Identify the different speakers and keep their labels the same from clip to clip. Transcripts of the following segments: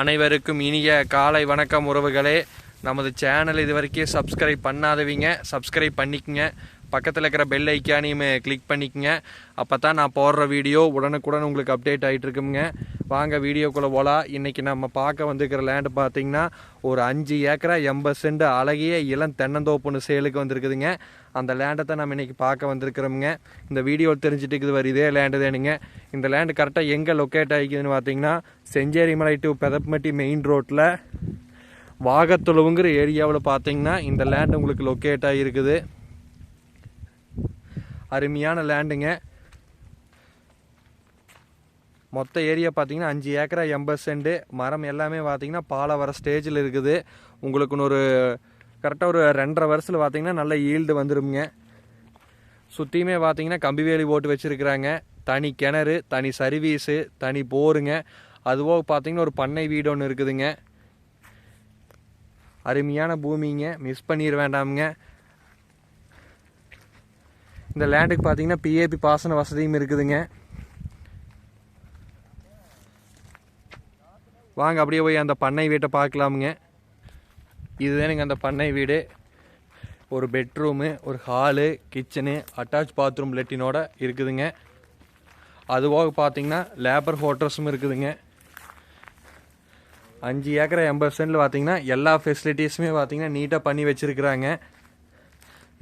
Speaker 1: அனைவருக்கும் இனிய காலை வணக்கம் உறவுகளே. நமது சேனல் இது வரைக்கும் சப்ஸ்கிரைப் பண்ணாதவங்க. சப்ஸ்கிரைப் பண்ணிக்கங்க. பக்கத்தில் இருக்கிற பெல் ஐக்கானையும் கிளிக் பண்ணிக்கங்க. அப்போ தான் நான் போடுற வீடியோ உடனுக்குடன் உங்களுக்கு அப்டேட் ஆகிட்டு இருக்குங்க வாங்க வீடியோக்குள்ளே போகலாம் இன்றைக்கி நம்ம பார்க்க வந்திருக்கிற லேண்டு பார்த்தீங்கன்னா ஒரு அஞ்சு ஏக்கரா எண்பது சென்ட் அழகிய இளம் தென்னந்தோப்புன்னு சேலுக்கு வந்திருக்குதுங்க. அந்த லேண்டை தான் நம்ம இன்றைக்கி பார்க்க வந்திருக்கிறோமுங்க. இந்த வீடியோ தெரிஞ்சுட்டு இருக்குது வர இதே லேண்டு தானுங்க. இந்த லேண்டு கரெக்டாக எங்கே லொக்கேட் ஆகிக்குதுன்னு பார்த்தீங்கன்னா செஞ்சேரிமலை டு பெதப்பட்டி மெயின் ரோட்டில் வாகத்துளவுங்கிற ஏரியாவில் பார்த்தீங்கன்னா இந்த லேண்ட் உங்களுக்கு லொக்கேட் ஆகிருக்குது. அருமையான லேண்டுங்க மொத்த ஏரியா பார்த்தீங்கன்னா அஞ்சு ஏக்கரா எண்பது சென்ட். மரம் எல்லாமே பார்த்தீங்கன்னா பாலை வர ஸ்டேஜில் இருக்குது. உங்களுக்குன்னு ஒரு கரெக்டாக ஒரு ரெண்டரை வருஷத்தில் பார்த்தீங்கன்னா நல்ல ஈல்டு வந்துருமுங்க. சுற்றியுமே பார்த்தீங்கன்னா கம்பி வேலி போட்டு வச்சுருக்குறாங்க. தனி கிணறு தனி சர்வீஸு தனி போருங்க. அதுபோக பார்த்தீங்கன்னா ஒரு பண்ணை வீடு ஒன்று இருக்குதுங்க. அருமையான பூமிங்க. மிஸ் பண்ணிட வேண்டாமுங்க. இந்த லேண்டுக்கு பார்த்தீங்கன்னா பிஏபி பாசன வசதியும் இருக்குதுங்க. வாங்க அப்படியே போய் அந்த பண்ணை வீட்டை பார்க்கலாமுங்க. இதுதானுங்க அந்த பண்ணை வீடு. ஒரு பெட்ரூமு ஒரு ஹாலு கிச்சனு அட்டாச் பாத்ரூம் லெட்டினோட இருக்குதுங்க. அதுபோக பார்த்தீங்கன்னா லேபர் ஹோட்டல்ஸும் இருக்குதுங்க. அஞ்சு ஏக்கரை எண்பது சென்டில் பார்த்தீங்கன்னா எல்லா ஃபெசிலிட்டிஸுமே பார்த்தீங்கன்னா நீட்டாக பண்ணி வச்சுருக்குறாங்க.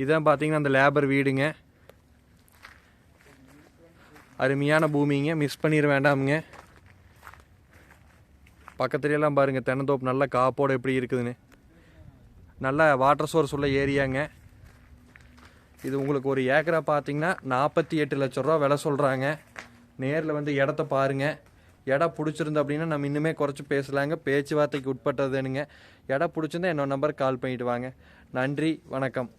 Speaker 1: இதான் பார்த்தீங்கன்னா அந்த லேபர் வீடுங்க. அருமையான பூமிங்க. மிஸ் பண்ணிட வேண்டாமுங்க. பக்கத்துலலாம் பாருங்கள் தென்னந்தோப்பு நல்ல காப்போடு எப்படி இருக்குதுன்னு. நல்ல வாட்டர் சோர்ஸ் உள்ள ஏரியாங்க. இது உங்களுக்கு ஒரு ஏக்கரா பார்த்தீங்கன்னா நாற்பத்தி எட்டு லட்ச ரூபா விலை சொல்கிறாங்க நேரில் வந்து இடத்த பாருங்கள் இடம் பிடிச்சிருந்து அப்படின்னா நம்ம இன்னுமே குறைச்சி பேசலாங்க. பேச்சுவார்த்தைக்கு உட்பட்டதுனுங்க இடம் பிடிச்சிருந்தா என்னோட நம்பருக்கு கால் பண்ணிவிட்டு வாங்க. நன்றி வணக்கம்.